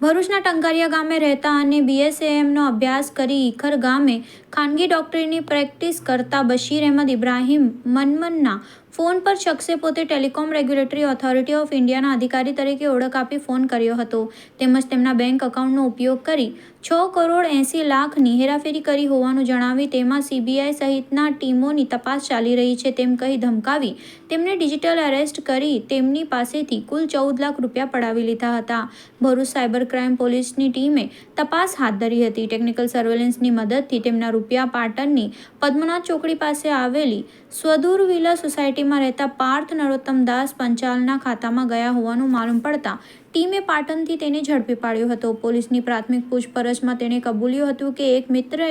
ભરૂચના ટંકારિયા ગામે રહેતા અને બીએસએએમનો અભ્યાસ કરી ઈખર ગામે ખાનગી ડોક્ટરીની પ્રેક્ટિસ કરતા બશીર અહેમદ ઇબ્રાહીમ મનમનના ફોન પર શખ્સે પોતે ટેલિકોમ રેગ્યુલેટરી ઓથોરિટી ઓફ ઇન્ડિયાના અધિકારી તરીકે ઓળખ આપી ફોન કર્યો હતો. તેમજ તેમના બેંક એકાઉન્ટનો ઉપયોગ કરી છ કરોડ એંસી લાખની હેરાફેરી કરી હોવાનું જણાવી તેમાં સીબીઆઈ સહિતના ટીમોની તપાસ ચાલી રહી છે તેમ કહી ધમકાવી તેમને ડિજિટલ અરેસ્ટ કરી તેમની પાસેથી કુલ ચૌદ લાખ રૂપિયા પડાવી લીધા હતા. ભરૂચ સાયબર ક્રાઇમ પોલીસની ટીમે તપાસ હાથ ધરી હતી. ટેકનિકલ સર્વેલન્સની મદદથી તેમના રૂપિયા પાટણની પદ્મનાથ ચોકડી પાસે આવેલી સ્વદૂર વિલા સોસાયટીમાં રહેતા પાર્થ નરોત્તમ દાસ પંચાલના ખાતામાં ગયા હોવાનું માલુમ પડતા ટીમે પાટણથી તેને ઝડપી પાડ્યો હતો. પોલીસની પ્રાથમિક પૂછપરછમાં તેણે કબૂલ્યું હતું કે એક મિત્રએ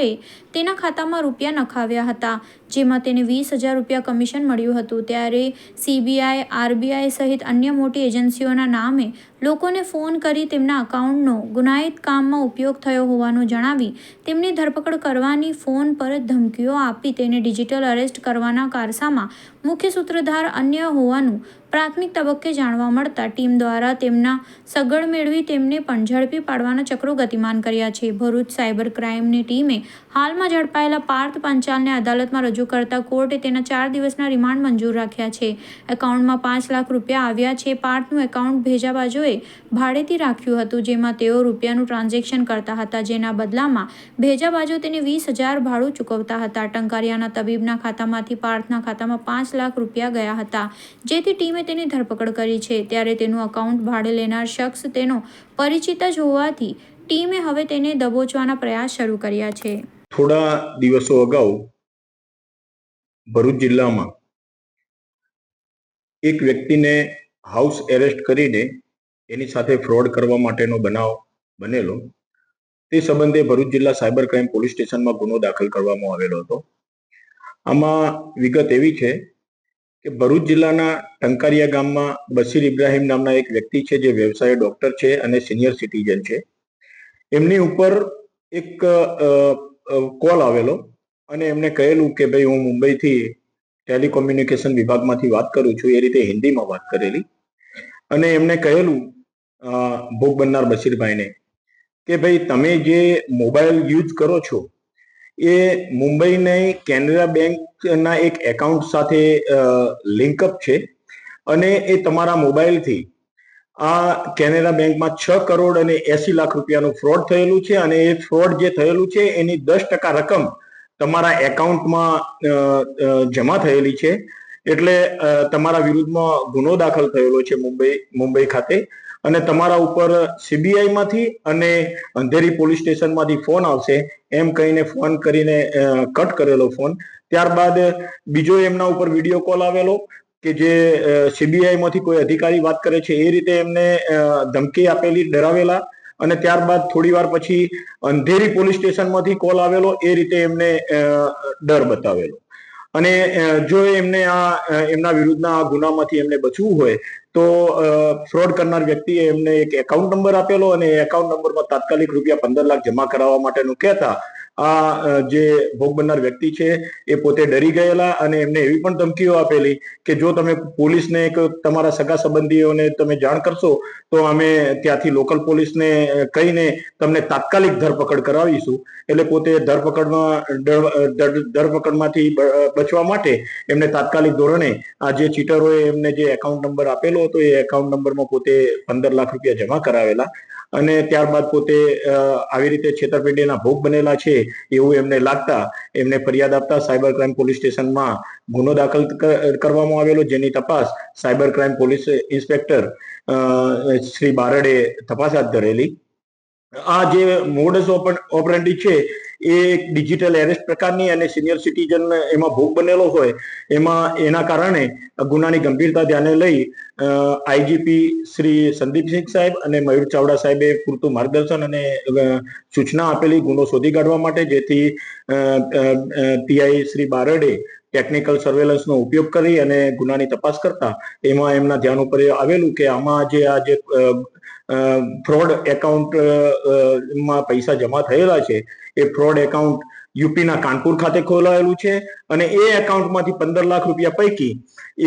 તેના ખાતામાં રૂપિયા નખાવ્યા હતા, જેમાં તેને વીસ હજાર રૂપિયા કમિશન મળ્યું હતું. ત્યારે સીબીઆઈ, આરબીઆઈ સહિત અન્ય મોટી એજન્સીઓના નામે લોકોને ફોન કરી તેમના અકાઉન્ટનો ગુનાહિત કામમાં ઉપયોગ થયો હોવાનું જણાવી તેમની ધરપકડ કરવાની ફોન પર ધમકીઓ આપી તેને ડિજિટલ અરેસ્ટ કરવાના કારસામાં મુખ્ય સૂત્રધાર અન્ય હોવાનું પ્રાથમિક તબક્કે જાણવા મળતા ટીમ દ્વારા તેમના સગડ મેળવી તેમને પણ ઝડપી પાડવાના ચક્રો ગતિમાન કર્યા છે. ભરૂચ સાયબર ક્રાઇમની ટીમે હાલમાં ઝડપાયેલા પાર્થ પંચાલને અદાલતમાં રજૂ કરતા કોર્ટે તેના ચાર દિવસના રિમાન્ડ મંજૂર રાખ્યા છે. એકાઉન્ટમાં પાંચ લાખ રૂપિયા આવ્યા છે. પાર્થનું એકાઉન્ટ ભેજા બાજુએ ભાડેથી રાખ્યું હતું, જેમાં તેઓ રૂપિયાનું ટ્રાન્ઝેક્શન કરતા હતા, જેના બદલામાં ભેજા બાજુ તેને વીસ હજાર ભાડું ચૂકવતા હતા. ટંકારિયાના તબીબના ખાતામાંથી પાર્થના ખાતામાં પાંચ લાખ રૂપિયા ગયા હતા, જેથી ટીમે તેની ધરપકડ કરી છે. ત્યારે તેનું અકાઉન્ટ ભાડે લેનાર શખ્સ તેનો પરિચિત જ હોવાથી ટીમે હવે તેને દબોચવાના પ્રયાસ શરૂ કર્યા છે. થોડા દિવસો અગાઉ ભરૂચ જિલ્લામાં એક વ્યક્તિને હાઉસ એરેસ્ટ કરીને એની સાથે ફ્રોડ કરવા માટેનો બનાવ બનેલો. તે સંબંધે ભરૂચ જિલ્લા સાયબર ક્રાઇમ પોલીસ સ્ટેશનમાં ગુનો દાખલ કરવામાં આવેલો હતો. આમાં વિગત એવી છે કે ભરૂચ જિલ્લાના ટંકારિયા ગામમાં બશીર ઇબ્રાહીમ નામના એક વ્યક્તિ છે જે વ્યવસાય ડોક્ટર છે અને સિનિયર સિટીઝન છે. એમની ઉપર એક કોલ આવેલો અને એમને કહેલું કે ભાઈ હું મુંબઈથી ટેલિકોમ્યુનિકેશન વિભાગમાંથી વાત કરું છું, એ રીતે હિન્દીમાં વાત કરેલી. અને એમને કહેલું ભોગ બનનાર બશીરભાઈને કે ભાઈ તમે જે મોબાઈલ યુઝ કરો છો, એ મુંબઈની કેનરા બેંકના એક એકાઉન્ટ સાથે લિંકઅપ છે અને એ તમારા મોબાઈલથી આ કેનેરા બેંકમાં છ કરોડ અને એસી લાખ રૂપિયાનું ફ્રોડ થયેલું છે અને એ ફ્રોડ જે થયેલું છે એની દસ ટકા રકમ તમારા એકાઉન્ટમાં જમા થયેલી છે. એટલે તમારા વિરુદ્ધમાં ગુનો દાખલ થયેલો છે મુંબઈ મુંબઈ ખાતે. અને તમારા ઉપર સીબીઆઈમાંથી અને અંધેરી પોલીસ સ્ટેશનમાંથી ફોન આવશે. એમ કહીને ફોન કરીને કટ કરેલો ફોન. ત્યારબાદ બીજો એમના ઉપર વીડિયો કોલ આવેલો. કે જે સીબીઆઈમાંથી કોઈ અધિકારી વાત કરે છે, એ રીતે એમને ધમકી આપેલી, ડરાવેલા અને ત્યારબાદ થોડી વાર પછી અંધેરી પોલીસ સ્ટેશનમાંથી કોલ આવેલો, એ રીતે એમને ડર બતાવેલો. અને જો એમને આ એમના વિરુદ્ધના આ ગુનામાંથી એમને બચવું હોય, તો ફ્રોડ કરનાર વ્યક્તિએ એમને એક એકાઉન્ટ નંબર આપેલો અને એ એકાઉન્ટ નંબરમાં તાત્કાલિક રૂપિયા પંદર લાખ જમા કરાવવા માટેનું કહેતા આ જે ભોગ બનનાર વ્યક્તિ છે, એ પોતે ડરી ગયેલા અને એમને એવી પણ ધમકીઓ આપેલી કે જો તમે પોલીસને એક તમારા સગા સંબંધીઓને તમે જાણ કરશો, તો અમે ત્યાંથી લોકલ પોલીસને કહીને તમને તાત્કાલિક ધરપકડ કરાવીશું. એટલે પોતે ધરપકડમાં ધરપકડમાંથી બચવા માટે એમને તાત્કાલિક ધોરણે આ જે ચીટરોએ એમને જે એકાઉન્ટ નંબર આપેલો હતો, એ એકાઉન્ટ નંબરમાં પોતે પંદર લાખ રૂપિયા જમા કરાવેલા. અને ત્યારબાદ પોતે આવી રીતે છેતરપિંડીના ભોગ બનેલા છે એવું એમને લાગતા એમને ફરિયાદ આપતા સાયબર ક્રાઇમ પોલીસ સ્ટેશનમાં ગુનો દાખલ કરવામાં આવેલો. જેની તપાસ cyber crime police inspector Shri બારડે તપાસ હાથ ધરેલી. આ જે મોડસ ઓપરેન્ડી છે, એ ડિજિટલ એરેસ્ટ પ્રકારની અને સિનિયર સિટીઝન એમાં ભોગ બનેલો હોય, એમાં એના કારણે ગુનાની ગંભીરતા ધ્યાને લઈ આઈજીપી શ્રી સંદીપસિંહ સાહેબ અને મયુર ચાવડા સાહેબે પૂરતું માર્ગદર્શન અને સૂચના આપેલી ગુનો શોધી કાઢવા માટે, જેથી પીઆઈ શ્રી બારડે ટેકનિકલ સર્વેલન્સનો ઉપયોગ કરી અને ગુનાની તપાસ કરતા એમાં એમના ધ્યાન ઉપર આવેલું કે આમાં જે આ જે ફ્રોડ એકાઉન્ટમાં પૈસા જમા થયેલા છે, એ ફ્રોડ એકાઉન્ટ યુપીના કાનપુર ખાતે ખોલાયેલું છે અને એ એકાઉન્ટમાંથી પંદર લાખ રૂપિયા પૈકી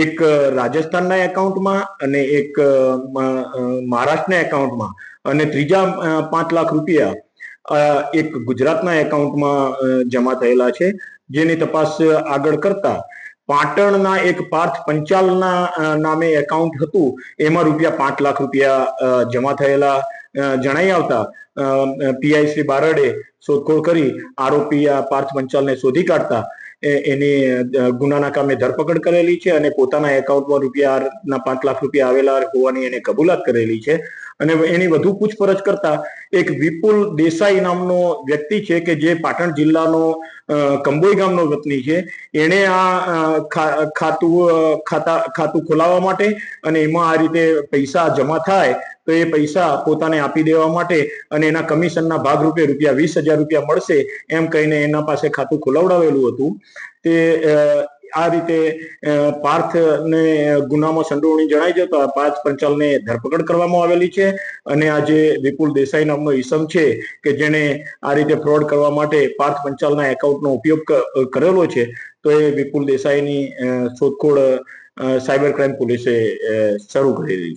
એક રાજસ્થાનના એકાઉન્ટમાં અને એક મહારાષ્ટ્રના એકાઉન્ટમાં અને ત્રીજા પાંચ લાખ રૂપિયા એક ગુજરાતના એકાઉન્ટમાં જમા થયેલા છે. જેની તપાસ આગળ કરતા પાટણના એક પાર્થ પંચાલના નામે એકાઉન્ટ હતું. એમાં રૂપિયા પાંચ લાખ રૂપિયા જમા થયેલા જણાઈ આવતા. પીઆઈ શ્રી બારડે શોધખોળ કરી, આરોપી આ પાર્થ પંચાલને શોધી કાઢતા. એની ગુનાના કામે ધરપકડ કરેલી છે અને પોતાના એકાઉન્ટમાં રૂપિયાના પાંચ લાખ રૂપિયા આવેલા હોવાની એને કબૂલાત કરેલી છે. અને એની વધુ પૂછપરછ કરતા એક વિપુલ દેસાઈ નામનો વ્યક્તિ છે કે જે પાટણ જિલ્લાનો કંબોઈ ગામનો વતની છે. એણે આ ખાતું ખાતા, ખાતું ખોલાવવા માટે અને એમાં આ રીતે પૈસા જમા થાય તો એ પૈસા પોતાને આપી દેવા માટે અને એના કમિશનના ભાગરૂપે રૂપિયા વીસ હજાર રૂપિયા મળશે એમ કહીને એના પાસે ખાતું ખોલાવડાવેલું હતું. તે આ રીતે પાર્થ પાર્થને ગુનામાં સંડોવણી જણાઈ જતા પાર્થ પંચાલને ધરપકડ કરવામાં આવેલી છે. અને આ જે વિપુલ દેસાઈ નામનો ઈસમ છે કે જેણે આ રીતે ફ્રોડ કરવા માટે પાર્થ પંચાલના એકાઉન્ટનો ઉપયોગ કરેલો છે, તો એ વિપુલ દેસાઈની શોધખોળ સાયબર ક્રાઇમ પોલીસે શરૂ કરેલી છે.